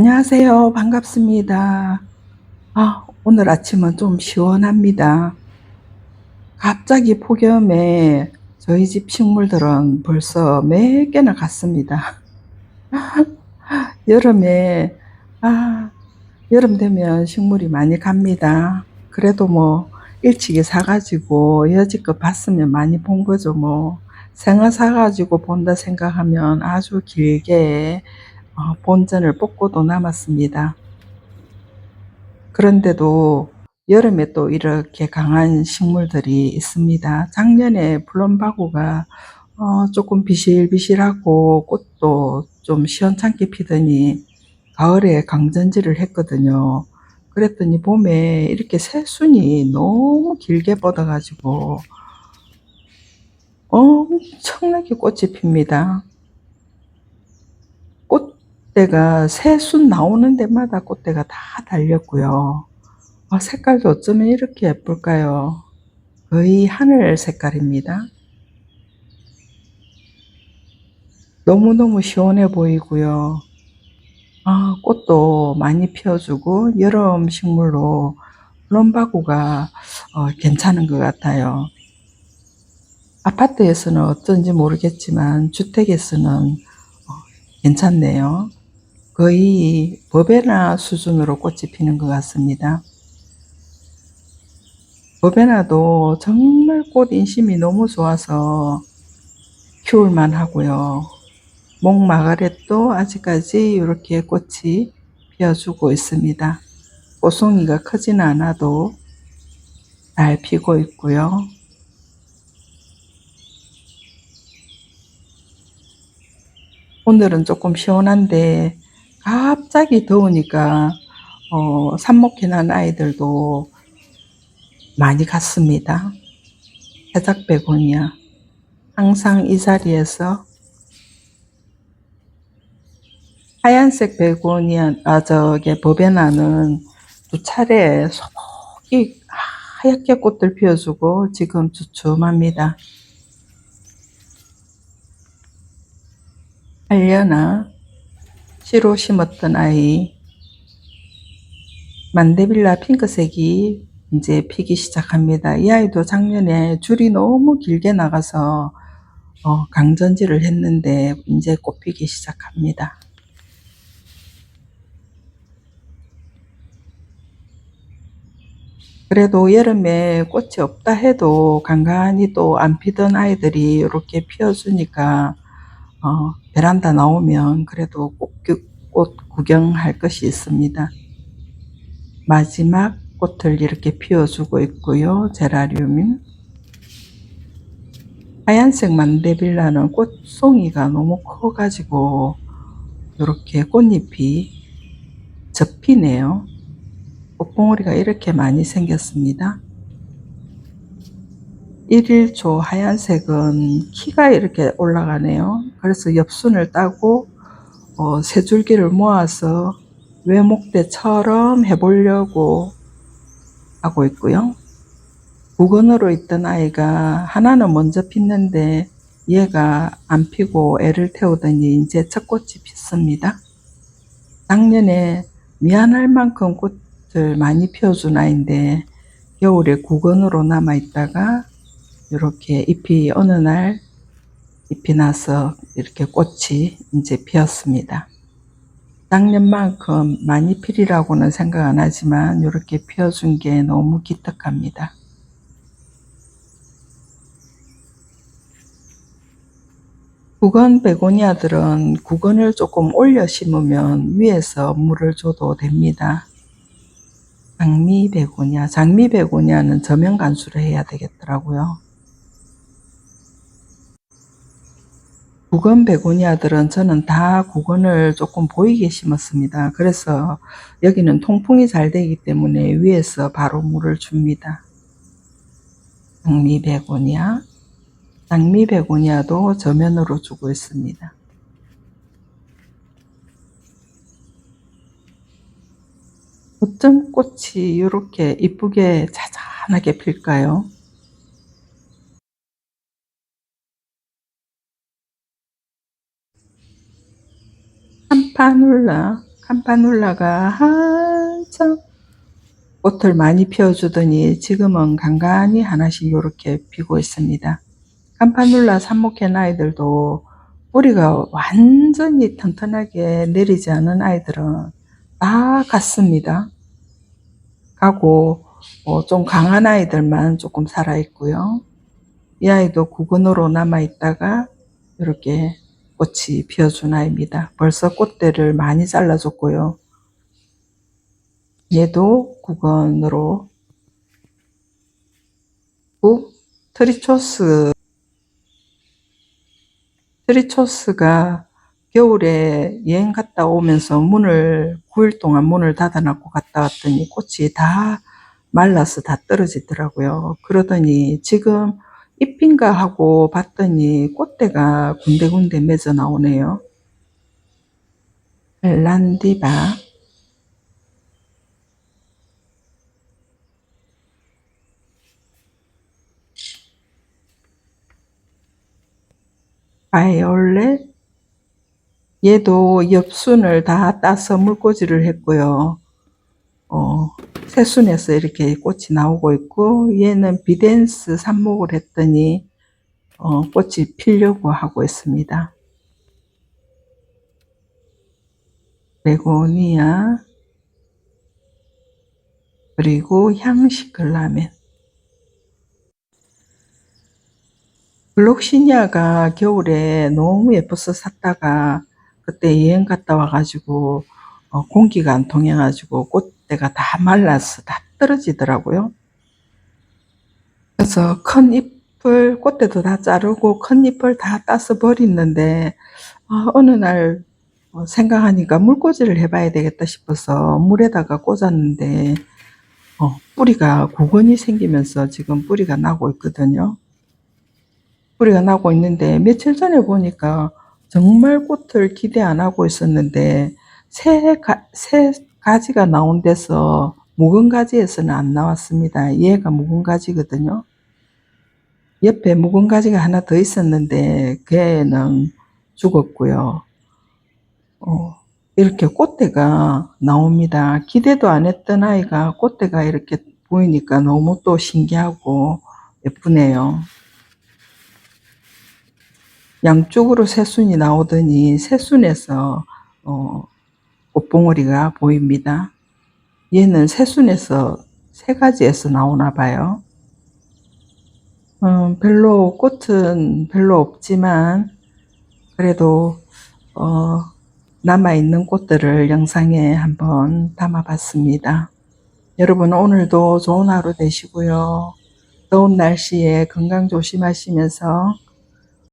안녕하세요. 반갑습니다. 아, 오늘 아침은 좀 시원합니다. 갑자기 폭염에 저희 집 식물들은 벌써 몇 개나 갔습니다. 여름에, 아, 여름 되면 식물이 많이 갑니다. 그래도 뭐, 일찍이 사가지고 여지껏 봤으면 많이 본 거죠, 뭐. 생화 사가지고 본다 생각하면 아주 길게 어, 본전을 뽑고도 남았습니다. 그런데도 여름에 또 이렇게 강한 식물들이 있습니다. 작년에 플럼바구가 어, 조금 비실비실하고 꽃도 좀 시원찮게 피더니 가을에 강전지를 했거든요. 그랬더니 봄에 이렇게 새순이 너무 길게 뻗어가지고 엄청나게 꽃이 핍니다. 꽃대가 새순 나오는 데마다 꽃대가 다 달렸고요. 아, 색깔도 어쩌면 이렇게 예쁠까요? 거의 하늘 색깔입니다. 너무너무 시원해 보이고요. 아, 꽃도 많이 피워주고 여름 식물로 플럼바구가 어, 괜찮은 것 같아요. 아파트에서는 어쩐지 모르겠지만 주택에서는 어, 괜찮네요. 거의 버베나 수준으로 꽃이 피는 것 같습니다. 버베나도 정말 꽃 인심이 너무 좋아서 키울만 하고요. 목마가렛도 아직까지 이렇게 꽃이 피어주고 있습니다. 꽃송이가 크지는 않아도 잘 피고 있고요. 오늘은 조금 시원한데 갑자기 더우니까 어, 삽목해난 아이들도 많이 갔습니다. 해작 베고니아 항상 이 자리에서 하얀색 베고니아 아 저게 버베나는 두 차례 소복이 하얗게 꽃들 피워주고 지금 주춤합니다. 하려나 씨로 심었던 아이 만데빌라 핑크색이 이제 피기 시작합니다. 이 아이도 작년에 줄이 너무 길게 나가서 어, 강전지를 했는데 이제 꽃 피기 시작합니다. 그래도 여름에 꽃이 없다 해도 간간히 또 안 피던 아이들이 이렇게 피어주니까 어, 베란다 나오면 그래도 꽃, 꽃 구경할 것이 있습니다. 마지막 꽃을 이렇게 피워주고 있고요. 제라늄이. 하얀색 만데빌라는 꽃송이가 너무 커가지고 이렇게 꽃잎이 접히네요. 꽃봉오리가 이렇게 많이 생겼습니다. 1일초 하얀색은 키가 이렇게 올라가네요. 그래서 엽순을 따고 어, 세 줄기를 모아서 외목대처럼 해보려고 하고 있고요. 구건으로 있던 아이가 하나는 먼저 폈는데 얘가 안 피고 애를 태우더니 이제 첫 꽃이 폈습니다. 작년에 미안할 만큼 꽃을 많이 피워준 아이인데 겨울에 구건으로 남아 있다가 이렇게 잎이 어느 날 잎이 나서 이렇게 꽃이 이제 피었습니다. 작년만큼 많이 필이라고는 생각 안 하지만 이렇게 피어준 게 너무 기특합니다. 구건 베고니아들은 구건을 조금 올려 심으면 위에서 물을 줘도 됩니다. 장미 베고니아, 장미 베고니아는 저면 간수를 해야 되겠더라고요. 구건 베고니아들은 저는 다 구건을 조금 보이게 심었습니다. 그래서 여기는 통풍이 잘 되기 때문에 위에서 바로 물을 줍니다. 장미 베고니아, 장미 베고니아도 저면으로 주고 있습니다. 어쩜 꽃이 이렇게 이쁘게 자잔하게 필까요? 함파눌라 캄파눌라가 한참 꽃을 많이 피워주더니 지금은 간간히 하나씩 이렇게 피고 있습니다. 캄파눌라 삽목한 아이들도 뿌리가 완전히 튼튼하게 내리지 않은 아이들은 다 갔습니다. 가고 어, 좀 강한 아이들만 조금 살아 있고요. 이 아이도 구근으로 남아 있다가 이렇게 꽃이 피어준 아이입니다. 벌써 꽃대를 많이 잘라줬고요. 얘도 구근으로 고 트리초스 트리초스가 겨울에 여행 갔다 오면서 문을 9일 동안 문을 닫아놓고 갔다 왔더니 꽃이 다 말라서 다 떨어지더라고요. 그러더니 지금 잎인가 하고 봤더니 꽃대가 군데군데 맺어 나오네요. 란디바 바이올렛 얘도 엽순을 다 따서 물꽂이를 했고요. 어, 새순에서 이렇게 꽃이 나오고 있고 얘는 비덴스 삽목을 했더니 어, 꽃이 피려고 하고 있습니다. 베고니아 그리고 향시클라멘 블록시니아가 겨울에 너무 예뻐서 샀다가 그때 여행 갔다 와가지고 어, 공기가 안 통해가지고 꽃 대가 다 말라서 다 떨어지더라고요. 그래서 큰 잎을 꽃대도 다 자르고 큰 잎을 다 따서 버리는데 아, 어느 날 어, 생각하니까 물꽂이를 해봐야 되겠다 싶어서 물에다가 꽂았는데 어, 뿌리가 구근이 생기면서 지금 뿌리가 나고 있거든요. 뿌리가 나고 있는데 며칠 전에 보니까 정말 꽃을 기대 안 하고 있었는데 새, 가, 새 가지가 나온 데서 묵은 가지에서는 안 나왔습니다. 얘가 묵은 가지거든요. 옆에 묵은 가지가 하나 더 있었는데 걔는 죽었고요. 어, 이렇게 꽃대가 나옵니다. 기대도 안 했던 아이가 꽃대가 이렇게 보이니까 너무 또 신기하고 예쁘네요. 양쪽으로 새순이 나오더니 새순에서 어, 꽃봉오리가 보입니다. 얘는 새순에서 세 가지에서 나오나 봐요. 음, 별로 꽃은 별로 없지만 그래도 어, 남아있는 꽃들을 영상에 한번 담아봤습니다. 여러분 오늘도 좋은 하루 되시고요. 더운 날씨에 건강 조심하시면서